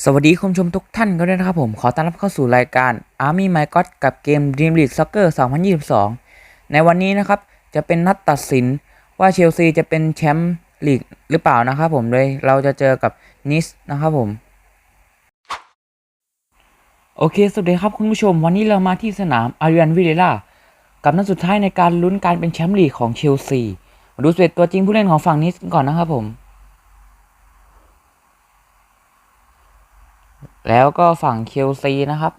สวัสดีคุณผู้ชมทุกท่านกันด้วยนะครับผม ขอต้อนรับเข้าสู่รายการ Army My God กับเกม Dream League Soccer 2022 ในวันนี้นะครับ จะเป็นนัดตัดสินว่าเชลซีจะเป็นแชมป์ลีกหรือเปล่านะครับผมโดยเราจะเจอกับนิสนะครับผม โอเค สวัสดีครับคุณผู้ชม วันนี้เรามาที่สนามอาริอันวิเลล่ากับนัดสุดท้ายในการลุ้นการเป็นแชมป์ลีกของเชลซี มาดูสเตตตัวจริงผู้เล่นของฝั่งนิสก่อนนะครับผม แล้วก็ฝั่งเชลซีนะครับ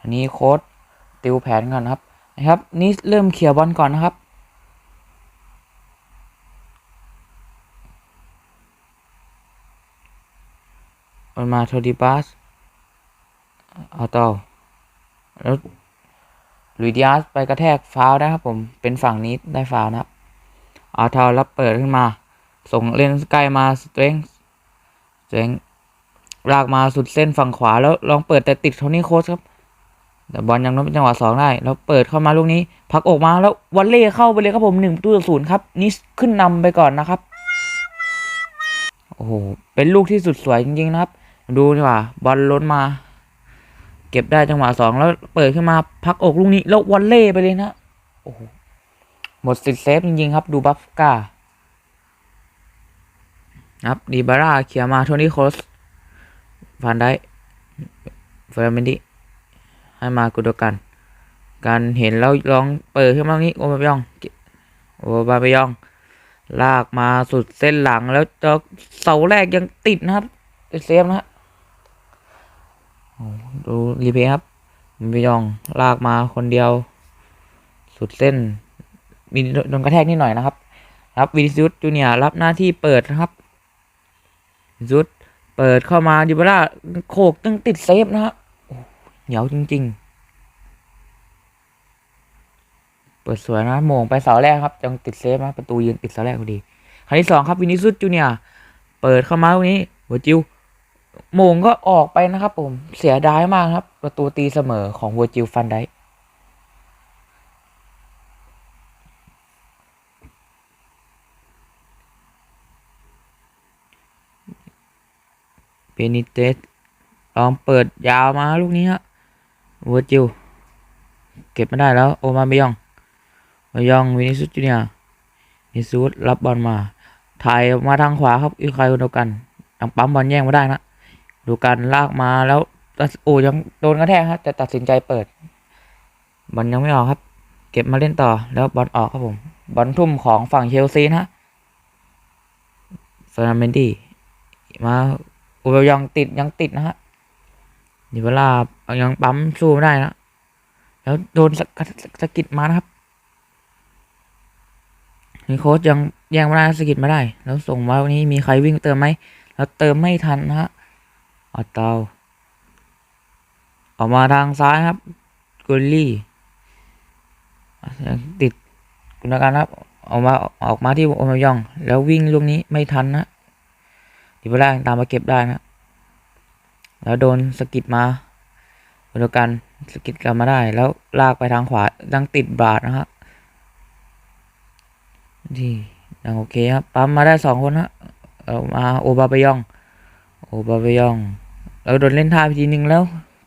อันนี้โค้ดติวแผนก่อนนะครับนะครับ นี่เริ่มเคลียร์บอลก่อนนะครับ มันมาโทดิบัสเอาต่อแล้วลุยดิอาสไปกระแทกฟาวนะครับผม เป็นฝั่งนี้ได้ฟาวนะครับอาเทารับเปิดขึ้นมา ส่งเล่นใกล้มาสเตรงสเตรงลากมาสุดเส้นฝั่งขวาแล้วลองเปิดแต่ติดโทนี่โคสครับ แต่บอลยังน้เป็นจังหวะสองได้แล้วเปิดเข้ามาลูกนี้ พักออกมาแล้ววันเล่เข้าไปเลยครับผมหนึ่งประตูต่อศูนย์ครับนิสขึ้นนำไปก่อนนะครับโอ้โหเป็นลูกที่สุดสวยจริงๆนะครับ ดูดีกว่าบอลล้นมา เก็บได้จังหวะสองแล้วเปิดขึ้นมาพักอกลูกนี้ แล้ววันเล่ไปเลยนะโอ้โหหมดสิทธิ์เซฟจริงๆครับ ดูบัฟก้า ครับดีบาร่าเขียร์มาโทนี่โคสฟันได้เฟอร์เมนดีให้มากุดกัน การเห็นแล้วลองเปิดขึ้นมาตรงนี้โอบายองโอบาบายอง ลากมาสุดเส้นหลังแล้วเจอเสาแรกยังติดนะครับติดเซฟนะฮะดูรีเพย์ครับโอบายองลากมาคนเดียว สุดเส้นมีโดนกระแทกนิดหน่อยนะครับ ครับวินิซิอุสจูเนียร์รับหน้าที่เปิดนะครับ ซิอุสเปิดเข้ามาดิบร่าโขกตึงติดเซฟนะฮะโอ้เหนียวจริง ๆ เปิดสวยนะโมงไปเสาแรกครับยังติดเซฟนะประตูยืนติดเสาแรกพอดีครั้งที่สองครับวินิซิอุสจูเนียเปิดเข้ามาตรงนี้หัวจิวโมงก็ออกไปนะครับผมเสียดายมากครับ ประตูตีเสมอของหัวจิวฟันได้ เบนิเตสลองเปิดยาวมาลูกนี้ฮะเวอร์จิลเก็บไม่ได้แล้วโอมาเบยองเบยองวินิสุจูเนียวินิสุรับบอลมาถ่ายมาทางขวาครับอีกใครคนเดียวกันยังปั๊มบอลแย่งไม่ได้นะดูกันลากมาแล้วโอ้ยังโดนกระแทกครับแต่ตัดสินใจเปิดบอลยังไม่ออกครับ เก็บมาเล่นต่อแล้วบอลออกครับผมบอลทุ่มของฝั่งเชลซีนะเฟอร์นันเบนดี้มา โอ้ยยังติดยังติดนะฮะนี่เวลายังปั๊มสู้ไม่ได้นะ แล้วโดนสะสะกิดมานะครับนี่โค้ชยังแย่งไม่ได้สกิดไม่ได้ แล้วส่งมาวันนี้มีใครวิ่งเติมไหมแล้วเติมไม่ทันนะฮะออเตาออกมาทางซ้ายครับกุลลี่ยังติดกุณการครับ ออกมาออกมาที่โอมายอง แล้ววิ่งลูกนี้ไม่ทันนะ ดิบล่าตามมาเก็บได้นะแล้วโดนสกิดมาเดียวกันสกิดกลับมาได้แล้วลากไปทางขวาดังติดบาดนะฮะดียังโอเคครับปั๊มมาได้สองคนนะเอามาโอบาเบยอง โอบาเบยองแล้วโดนเล่นท่าไปทีนึงแล้ว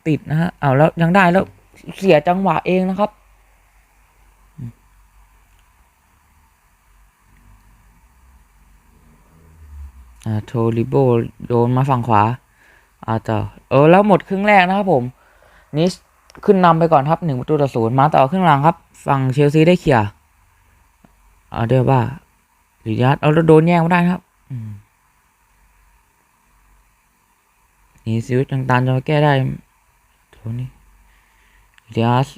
ติดนะฮะเอาแล้วยังได้แล้วเสียจังหวะเองนะครับ อ่าโทริโบโดนมาฝั่งขวาอาต่อเออแล้วหมดครึ่งแรกนะครับผมนิสขึ้นนำไปก่อนครับหนึ่งประตูต่อศูนย์มาต่อครึ่งหลังครับ ฝั่งเชลซีได้เขี่ยเอาเดี๋ยวว่าหรือยัดเอาแล้วโดนแย่งไม่ได้ครับนี่ซิวต่างๆจะมาแก้ได้โทนี่เดียส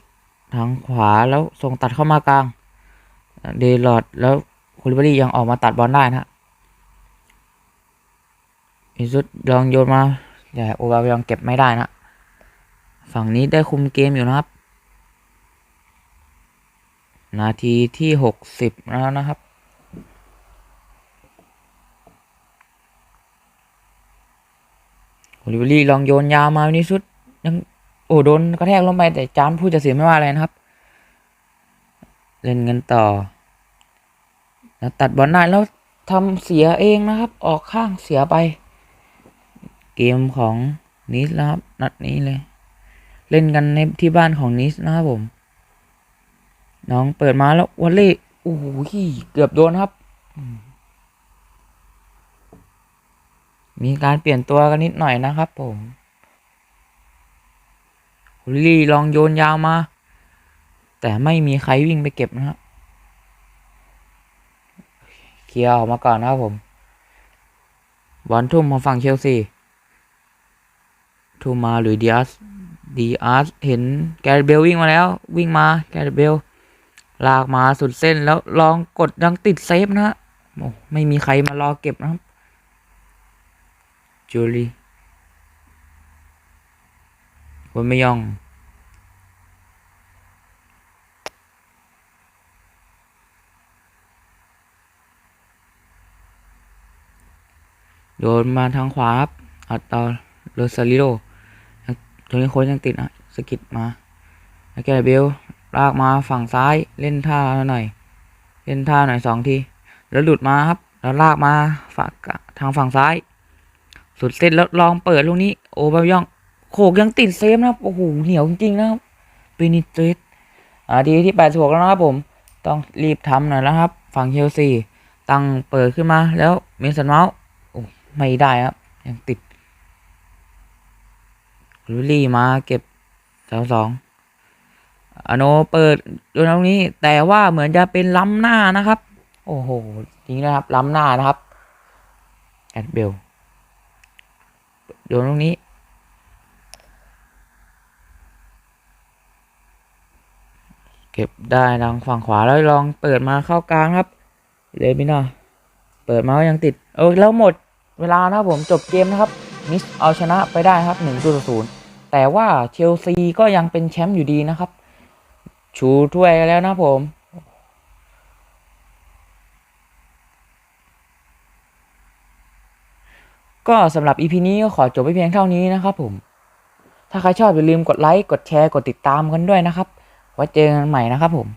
ทางขวาแล้วส่งตัดเข้ามากลาง เดลอดแล้วคูลิบารียังออกมาตัดบอลได้นะ ฮะอิสุดลองโยนมาแต่โอบายังเก็บไม่ได้นะ ฝั่งนี้ได้คุมเกมอยู่นะครับ นาทีที่หกสิบแล้วนะครับโอลิเวอรี่ลองโยนยาวมานี่สุดยังโอ้โดนกระแทกลงไปแต่จานผู้จะเสียไม่ว่าอะไรนะครับ เล่นกันต่อ แล้วตัดบอลได้แล้วทำเสียเองนะครับ ออกข้างเสียไป เกมของนิสนะครับนัดนี้เลย เล่นกันในที่บ้านของนิสนะครับผม น้องเปิดมาแล้ววอลเล่โอ้โหเกือบโดนครับ มีการเปลี่ยนตัวกันนิดหน่อยนะครับผมฮุลลี่ลองโยนยาวมา แต่ไม่มีใครวิ่งไปเก็บนะครับเคลียร์ออกมาก่อนนะครับผม บอลทุ่มมาฝั่งเชลซี ทุ่มาหรือดิอาสดิอาสเห็นแกรเบลวิ่งมาแล้ว วิ่งมาแกรเบลลากมาสุดเส้นแล้วลองกดยังติดเซฟนะฮะโอ้ไม่มีใครมารอเก็บนะครับจูลีวันไม่ยองโดนมาทางขวาครับอัตตาโรซาริโด ยังนี่โค้ชยังติดอะสกิดมาแล้วแกเบลลากมาฝั่งซ้ายเล่นท่าหน่อย เล่นท่าหน่อยสองทีแล้วหลุดมาครับ แล้วลากมาฝั่งทางฝั่งซ้าย สุดเส้นแล้วลองเปิดลูกนี้ โอ้บายอง โขกยังติดเซฟนะครับโอ้โหเหนียวจริงๆนะครับปินิเตสอ่าทีที่แปดสิบหกแล้วนะครับผม ต้องรีบทำหน่อยแล้วครับ ฝั่งเชลซีตั้งเปิดขึ้นมาแล้วเมสันเมาส์โอ้ไม่ได้ครับยังติด ลูลี่มาเก็บแถวสองอโนเปิดโดนตรงนี้ แต่ว่าเหมือนจะเป็นล้ำหน้านะครับ โอ้โหจริงนะครับ ล้ำหน้านะครับ แอดเบลโดนตรงนี้ เก็บได้ทางฝั่งขวาแล้วลองเปิดมาเข้ากลางครับ เลยไม่น่าเปิดมาก็ยังติด เออแล้วหมดเวลานะครับผมจบเกมนะครับ มิสเอาชนะไปได้ครับหนึ่งต่อศูนย์แต่ว่าเชลซีก็ยังเป็นแชมป์อยู่ดีนะครับ ชูถ้วยแล้วนะผมก็สำหรับ EP นี้ก็ขอจบไปเพียงเท่านี้นะครับผม ถ้าใครชอบอย่าลืมกดไลค์ กดแชร์ กดติดตามกันด้วยนะครับ ไว้เจอกันใหม่นะครับผม